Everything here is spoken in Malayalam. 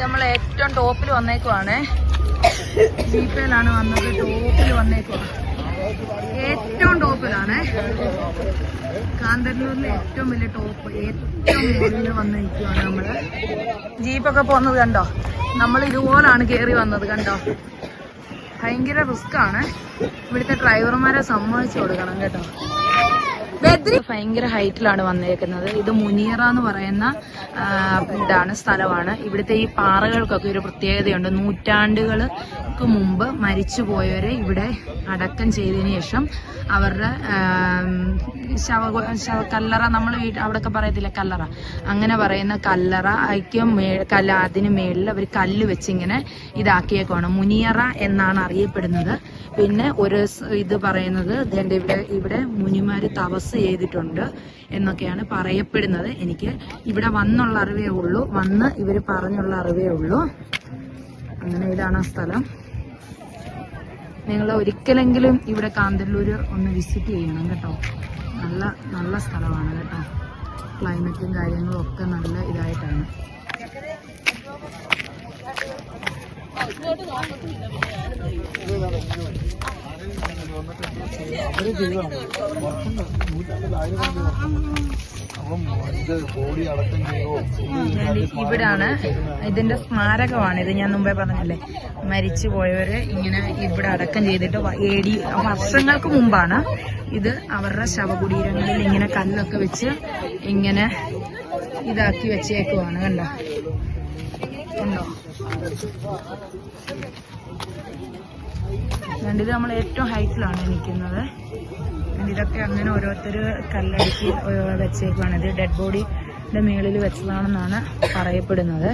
നമ്മൾ ഏറ്റവും ടോപ്പിൽ വന്നേക്കുവാണേ. ജീപ്പയിലാണ് വന്നത് ടോപ്പിൽ വന്നേക്കുവാ. ഏറ്റവും ടോപ്പിലാണ്. കാന്തല്ലൂരിലെ ഏറ്റവും വലിയ ടോപ്പ് ഏറ്റവും മുകളിൽ വന്ന് നമ്മൾ. ജീപ്പൊക്കെ പോകുന്നത് കണ്ടോ? നമ്മൾ ഇതുപോലാണ് കയറി വന്നത് കണ്ടോ? ഭയങ്കര റിസ്ക് ആണ് ഇവിടുത്തെ ഡ്രൈവർമാരെ സമ്മതിച്ചു കൊടുക്കണം കേട്ടോ. ഭയങ്കര ഹൈറ്റിലാണ് വന്നേക്കുന്നത് ഇത് മുനിയറ എന്ന് പറയുന്ന ഇതാണ് സ്ഥലമാണ്. ഇവിടുത്തെ ഈ പാറകൾക്കൊക്കെ ഒരു പ്രത്യേകതയുണ്ട്. നൂറ്റാണ്ടുകൾക്ക് മുമ്പ് മരിച്ചുപോയവരെ ഇവിടെ അടക്കം ചെയ്തതിന് ശേഷം അവരുടെ ശവ കല്ലറ നമ്മൾ അവിടെയൊക്കെ പറയത്തില്ല കല്ലറ? അങ്ങനെ പറയുന്ന കല്ലറ കല്ല അതിന് മേളിൽ അവർ കല്ല് വെച്ചിങ്ങനെ ഇതാക്കിയേക്കുവാണ്. മുനിയറ എന്നാണ് അറിയപ്പെടുന്നത്. പിന്നെ ഒരു ഇത് പറയുന്നത് ഇവിടെ ഇവിടെ മുനിമാര് തപസ് ചെയ്തിട്ടുണ്ട് എന്നൊക്കെയാണ് പറയപ്പെടുന്നത്. എനിക്ക് ഇവിടെ വന്നുള്ള അറിവേ ഉള്ളൂ. വന്ന് ഇവർ പറഞ്ഞുള്ള അറിവേ ഉള്ളൂ. അങ്ങനെ ഇതാണ് ആ സ്ഥലം. നിങ്ങൾ ഒരിക്കലെങ്കിലും ഇവിടെ കാന്തല്ലൂർ ഒന്ന് വിസിറ്റ് ചെയ്യണം കേട്ടോ. നല്ല നല്ല സ്ഥലമാണ് കേട്ടോ. ക്ലൈമറ്റും കാര്യങ്ങളും ഒക്കെ നല്ല ഇതായിട്ടാണ്. ബോഡി അടക്കം ഇവിടാണ് ഇതിന്റെ സ്മാരകമാണ്. ഇത് ഞാൻ മുമ്പേ പറഞ്ഞല്ലേ? മരിച്ചു പോയവര് ഇങ്ങനെ ഇവിടെ അടക്കം ചെയ്തിട്ട് ഏടി വർഷങ്ങൾക്ക് മുമ്പാണ് ഇത് അവരുടെ ശവകുടീരങ്ങളിൽ ഇങ്ങനെ കല്ലൊക്കെ വെച്ച് ഇങ്ങനെ ഇതാക്കി വെച്ചേക്കുവാണ്. കണ്ടോ? ഉണ്ടോ? നമ്മൾ ഏറ്റവും ഹൈറ്റിലാണ് നിൽക്കുന്നത് ഇതൊക്കെ അങ്ങനെ ഓരോരുത്തർ കല്ലടുക്കി വെച്ചേക്കുവാണ്. ഇത് ഡെഡ് ബോഡിയുടെ മേളിൽ വെച്ചതാണെന്നാണ് പറയപ്പെടുന്നത്.